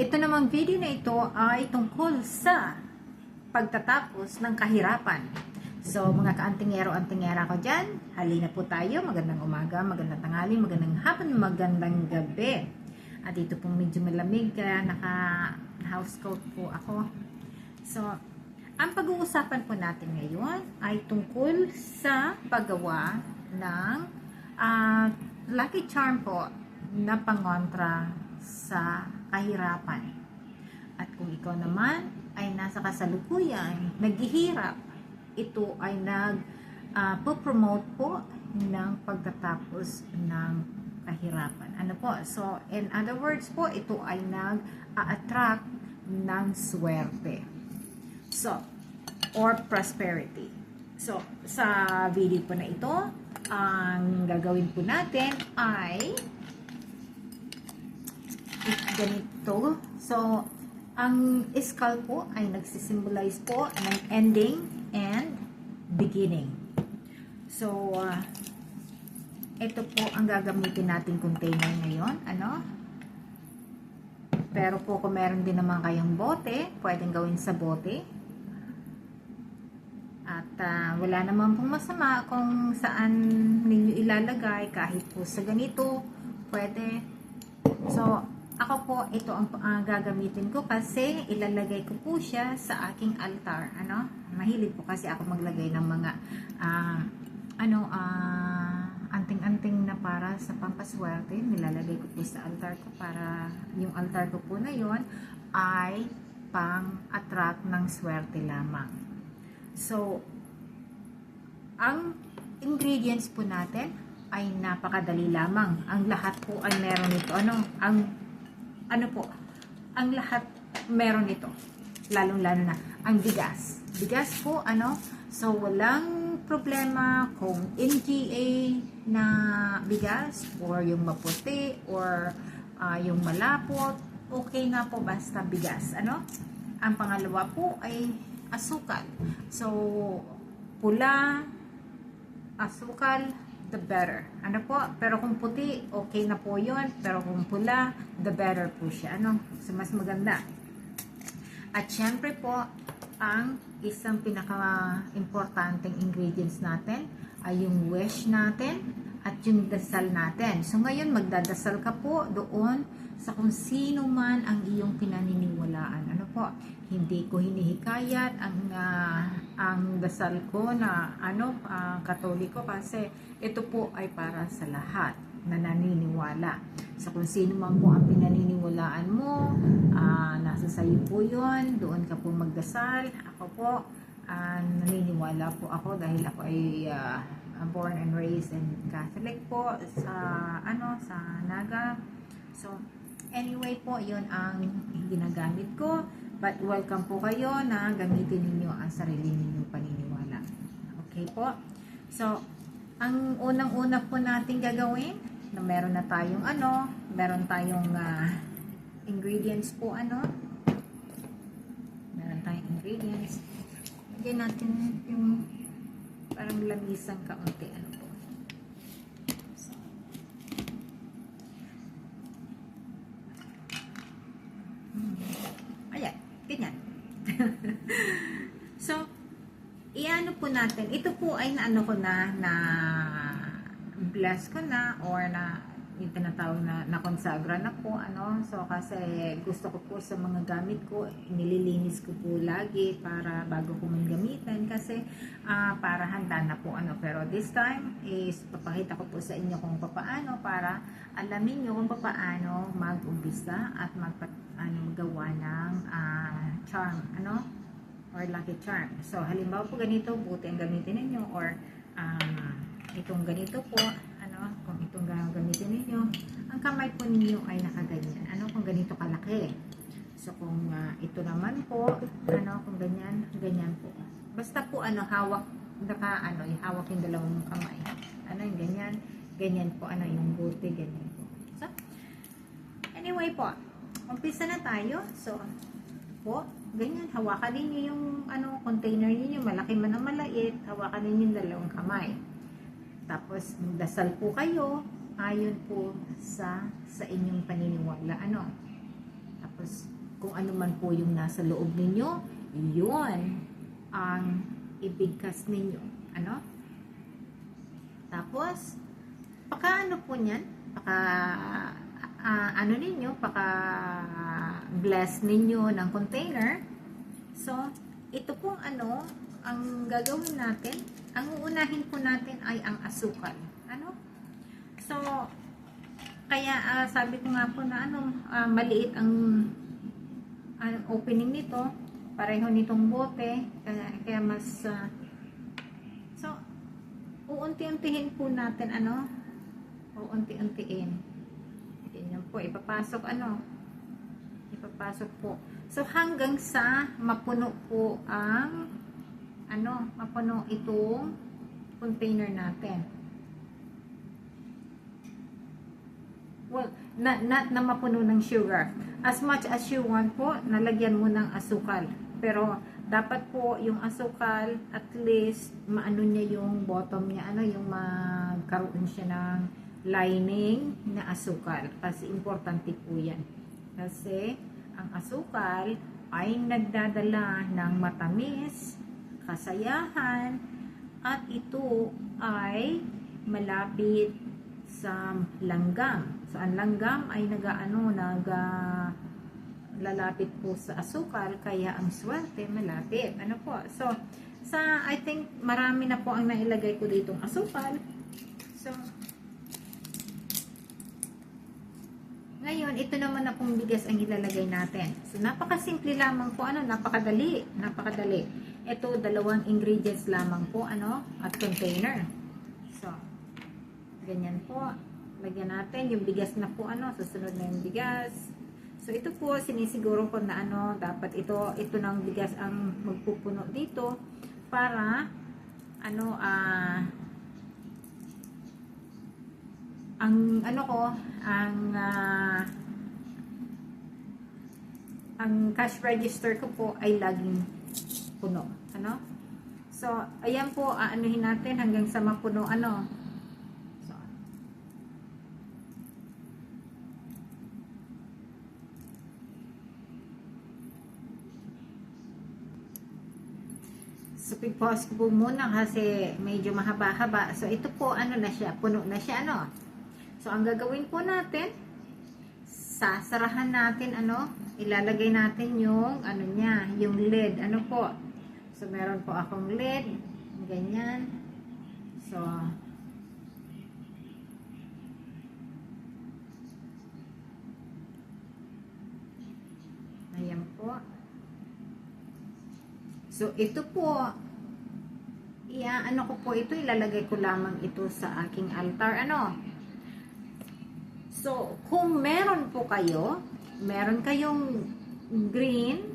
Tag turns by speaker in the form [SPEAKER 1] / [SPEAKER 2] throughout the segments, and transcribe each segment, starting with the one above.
[SPEAKER 1] Ito namang video na ito ay tungkol sa pagtatapos ng kahirapan. So, mga kaantingero-antingera ko dyan, halina po tayo. Magandang umaga, magandang tanghali, magandang hapon, magandang gabi. At dito pong medyo malamig, kaya naka-house coat po ako. So, ang pag-uusapan po natin ngayon ay tungkol sa paggawa ng ah, lucky charm po na pangontra sa kahirapan. At kung ikaw naman ay nasa kasalukuyan, naghihirap, ito ay nag ah, po-promote po ng pagtatapos ng kahirapan. Ano po? So, in other words po, ito ay nag-attract ng swerte. So, or prosperity. So, sa video po na ito, ang gagawin po natin ay ganito. So, ang skull po ay nagsisimbolize po ng ending and beginning. So, uh, ito po ang gagamitin natin container ngayon. Ano? Pero po kung meron din naman kayong bote, pwedeng gawin sa bote. At ah, wala naman pong masama kung saan ninyo ilalagay kahit po sa ganito, pwede. So, ako po, ito ang ah, gagamitin ko kasi ilalagay ko po siya sa aking altar. Ano? Mahilig po kasi ako maglagay ng mga ah, ano, ah, anting-anting na para sa pampaswerte. Nilalagay ko po sa altar ko para yung altar ko po na yon ay pang-attract ng swerte lamang. So, ang ingredients po natin ay napakadali lamang. Ang lahat po ay meron nito. Ano? Ang ano po? Ang lahat meron nito. Lalong-lalo na ang bigas. Bigas po ano? So walang problema kung NGA na bigas or yung maputi or ah, yung malapot. Okay na po basta bigas. Ano? Ang pangalawa po ay asukal. So, pula, asukal, the better. Ano po? Pero kung puti, okay na po yun. Pero kung pula, the better po siya. Ano? So, mas maganda. At syempre po, ang isang pinaka-importanting ingredients natin ay yung wish natin at yung dasal natin. So ngayon, magdadasal ka po doon sa kung sino man ang iyong pinaniniwalaan. Ano po? Hindi ko hinihikayat ang ah, ang dasal ko na ano ah, katoliko kasi ito po ay para sa lahat na naniniwala. So kung sino man po ang pinaniniwalaan mo, ah, nasa sayo po yun, doon ka po magdasal. Ako po, ah, naniniwala po ako dahil ako ay ah, born and raised in Catholic po sa ano sa Naga. So anyway po, yun ang ginagamit ko. But welcome po kayo na gamitin ninyo ang sarili ninyong paniniwala. Okay po? So, ang unang-una po natin gagawin, na meron na tayong ano, meron tayong ah, ingredients po ano, meron tayong ingredients. Lagyan natin yung parang lamisang kaunti ano po. So, Hmm. Ayan, ganyan. so, iano po natin, ito po ay naano ko na, na bless ko na, or na yung tinatawag na nakonsagra na po ano? So kasi gusto ko po sa mga gamit ko nililinis ko po lagi para bago ko man gamitin kasi ah, para handa na po ano? Pero this time is papakita ko po sa inyo kung papaano para alamin nyo kung papaano mag-umpisa at mag ano magawa ng ah, charm ano or lucky charm. So halimbawa po ganito buti ang gamitin ninyo or ah, itong ganito po ano kung itong ga- gamitin ninyo ang kamay po ninyo ay nakaganyan. Ano kung ganito kalaki? So kung ah, ito naman po ano kung ganyan ganyan po. Basta po ano hawak naka ano hawak yung dalawang kamay. Ano yung ganyan? Ganyan po ano yung buti ganyan po. So anyway po umpisa na tayo. So po ganyan hawakan ninyo yung ano container niyo malaki man o maliit hawakan ninyo yung dalawang kamay tapos, dasal po kayo ayon po sa sa inyong paniniwala. Ano? Tapos, kung ano man po yung nasa loob ninyo, yun ang ibigkas ninyo. Ano? Tapos, paka ano po niyan? Paka ah, ano ninyo, paka bless ninyo ng container. So, ito pong ano, ang gagawin natin, ang uunahin po natin ay ang asukal. Ano? So, kaya ah, sabi ko nga po na ano, ah, maliit ang ang opening nito, pareho nitong bote, kaya, kaya mas ah, so uunti-untihin po natin ano, uunti-untiin. Ganyan po, ipapasok ano, ipapasok po. So hanggang sa mapuno po ang ano, mapuno itong container natin. Well, not, not na mapuno ng sugar. As much as you want po, nalagyan mo ng asukal. Pero, dapat po yung asukal, at least, maano niya yung bottom niya, ano, yung magkaroon siya ng lining na asukal. Kasi, importante po yan. Kasi, ang asukal ay nagdadala ng matamis, kasayahan, at ito ay malapit sa langgam. So, ang langgam ay nagaano, naga lalapit po sa asukal, kaya ang swerte malapit. Ano po? So, sa, I think, marami na po ang nailagay ko ditong asukal. So, ngayon, ito naman na pong bigas ang ilalagay natin. So, napakasimple lamang po, ano, napakadali, napakadali. Ito, dalawang ingredients lamang po, ano, at container. So, ganyan po. Lagyan natin yung bigas na po ano, susunod na yung bigas. So ito po sinisiguro ko na ano, dapat ito ito ng bigas ang magpupuno dito para ano ah ang ano ko, ang ah, ang cash register ko po ay laging puno, ano? So, ayan po, aanuhin natin hanggang sa mapuno ano, So, So, pause ko po muna kasi medyo mahaba-haba. So, ito po, ano na siya, puno na siya, ano. So, ang gagawin po natin, sasarahan natin, ano, ilalagay natin yung, ano niya, yung lid, ano po. So, meron po akong lid, ganyan. So, Ayan po. So, ito po, iya, ano ko po ito, ilalagay ko lamang ito sa aking altar. Ano? So, kung meron po kayo, meron kayong green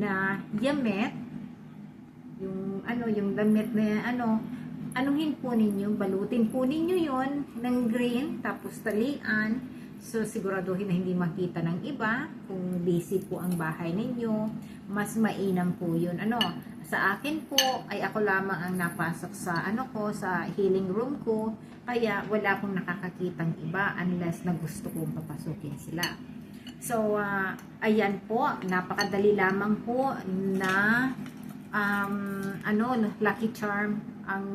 [SPEAKER 1] na yamet, yung ano, yung damit na ano, anuhin po ninyo, balutin po ninyo yon ng green, tapos talian, So, siguraduhin na hindi makita ng iba. Kung busy po ang bahay ninyo, mas mainam po yun. Ano, sa akin po, ay ako lamang ang napasok sa, ano ko, sa healing room ko. Kaya, wala akong nakakakitang iba unless na gusto kong papasukin sila. So, ah, ayan po, napakadali lamang po na um, ano, lucky charm ang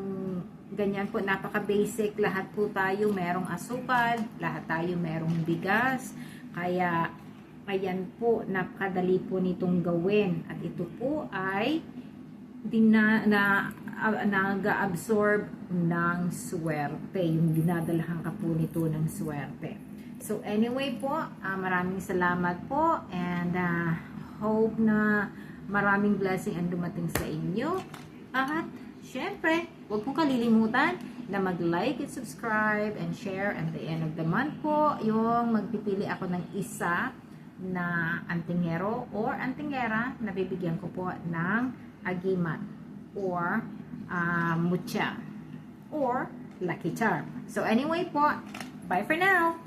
[SPEAKER 1] ganyan po, napaka-basic. Lahat po tayo merong asukal, lahat tayo merong bigas. Kaya, ayan po, napakadali po nitong gawin. At ito po ay dina, na, uh, nag-absorb ng swerte. Yung dinadalahan ka po nito ng swerte. So, anyway po, ah, maraming salamat po and ah, hope na maraming blessing ang dumating sa inyo. At, syempre, huwag pong kalilimutan na mag-like and subscribe and share at the end of the month po, yung magpipili ako ng isa na antingero or antingera na bibigyan ko po ng agimat or uh, mucha or lucky charm. So anyway po, bye for now!